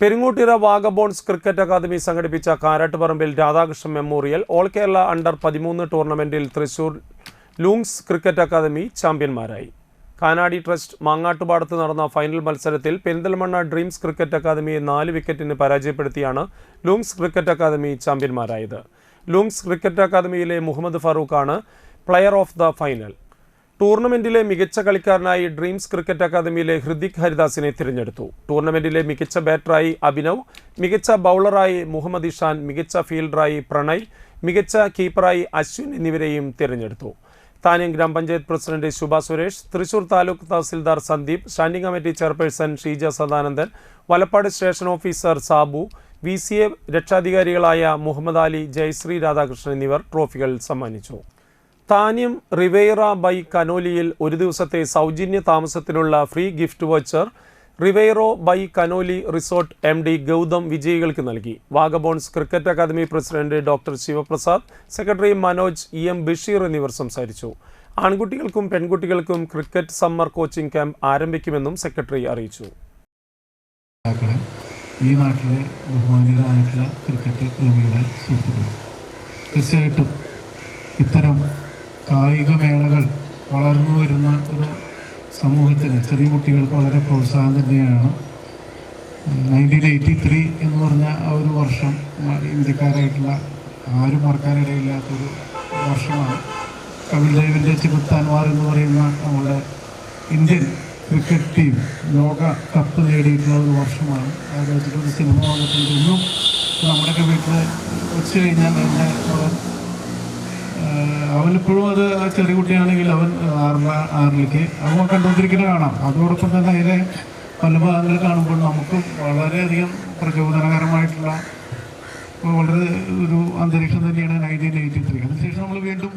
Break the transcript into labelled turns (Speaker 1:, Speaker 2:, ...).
Speaker 1: പെരുങ്ങോട്ടിറ വാഗബോൺസ് cricket academy സംഘടിപ്പിച്ച Karattuparambil Radhakrishnan memorial all Kerala under പതിമൂന്ന് ടൂർണമെന്റിൽ തൃശൂർ ലൂങ്സ് ക്രിക്കറ്റ് അക്കാദമി ചാമ്പ്യന്മാരായി. കാനാടി ട്രസ്റ്റ് മാങ്ങാട്ടുപാടത്ത് നടന്ന ഫൈനൽ മത്സരത്തിൽ പെരിന്തൽമണ്ണ ഡ്രീംസ് ക്രിക്കറ്റ് അക്കാദമിയെ നാല് വിക്കറ്റിന് പരാജയപ്പെടുത്തിയാണ് ലൂങ്സ് ക്രിക്കറ്റ് അക്കാദമി ചാമ്പ്യന്മാരായത്. ലൂങ്സ് ക്രിക്കറ്റ് അക്കാദമിയിലെ മുഹമ്മദ് ഫറൂഖാണ് പ്ലെയർ ഓഫ് ദ ഫൈനൽ. ടൂർണമെന്റിലെ മികച്ച കളിക്കാരനായി ഡ്രീംസ് ക്രിക്കറ്റ് അക്കാദമിയിലെ ഹൃദിക് ഹരിദാസിനെ തിരഞ്ഞെടുത്തു. ടൂർണമെന്റിലെ മികച്ച ബാറ്ററായി അഭിനവ് മികച്ച ബൗളറായി മുഹമ്മദ് ഇഷാൻ മികച്ച ഫീൽഡറായി പ്രണയ് മികച്ച കീപ്പറായി അശ്വിൻ എന്നിവരെയും തിരഞ്ഞെടുത്തു. Thanyam grama panchayat president Shubha Suresh Thrissur taluk tahsildar Sandeep standing committee chairperson Sheeja Sadanandan Valappad station officer Sabu V C A രക്ഷാധികാരികളായ Muhammad Ali Jayashree Radhakrishnan എന്നിവർ ട്രോഫികൾ സമ്മാനിച്ചു. താന്യം റിവേറ ബൈ കനോലിയിൽ ഒരു ദിവസത്തെ സൗജന്യ താമസത്തിനുള്ള free gift voucher Rivero by Canoly resort M D Gautham വിജയികൾക്ക് നൽകി. Vagabonds cricket academy president doctor Sivaprasad secretary Manoj E M Basheer എന്നിവർ സംസാരിച്ചു. ആൺകുട്ടികൾക്കും പെൺകുട്ടികൾക്കും ക്രിക്കറ്റ് സമ്മർ കോച്ചിംഗ് ക്യാമ്പ് ആരംഭിക്കുമെന്നും സെക്രട്ടറി അറിയിച്ചു.
Speaker 2: ഈ നാട്ടിലെ ബഹുമാനിതരായിട്ടുള്ള ക്രിക്കറ്റ് പ്രേമികളെ തീർച്ചയായിട്ടും ഇത്തരം കായിക മേളകൾ വളർന്നു വരുന്ന ഒരു സമൂഹത്തിന് ചെറിയ കുട്ടികൾക്ക് വളരെ പ്രോത്സാഹനം തന്നെയാണ്. നയന്റീൻ എയ്റ്റി ത്രീ എന്ന് പറഞ്ഞ ആ ഒരു വർഷം ഇന്ത്യക്കാരായിട്ടുള്ള ആരും മറക്കാനിടയില്ലാത്തൊരു വർഷമാണ്. കപിൽ ദേവിന്റെ എന്ന് പറയുന്ന നമ്മുടെ ഇന്ത്യൻ ക്രിക്കറ്റ് ടീം ലോക കപ്പ് നേടിയിട്ടുള്ള ഒരു വർഷമാണ്. അത് സിനിമ വന്നിട്ടുണ്ട്. ഇന്നും നമ്മുടെയൊക്കെ വീട്ടിൽ വെച്ച് കഴിഞ്ഞാൽ എന്റെ അവനിപ്പോഴും അത് ചെറിയ കുട്ടിയാണെങ്കിൽ അവൻ ആറില ആറിലേക്ക് അവൻ കണ്ടുകൊണ്ടിരിക്കുന്ന കാണാം. അതോടൊപ്പം തന്നെ അതിലെ പല ഭാഗങ്ങൾ കാണുമ്പോൾ നമുക്ക് വളരെയധികം പ്രചോദനകരമായിട്ടുള്ള വളരെ ഒരു അന്തരീക്ഷം തന്നെയാണ് നയന്റീൻ എയ്റ്റി ത്രീ. അതിനുശേഷം നമ്മൾ വീണ്ടും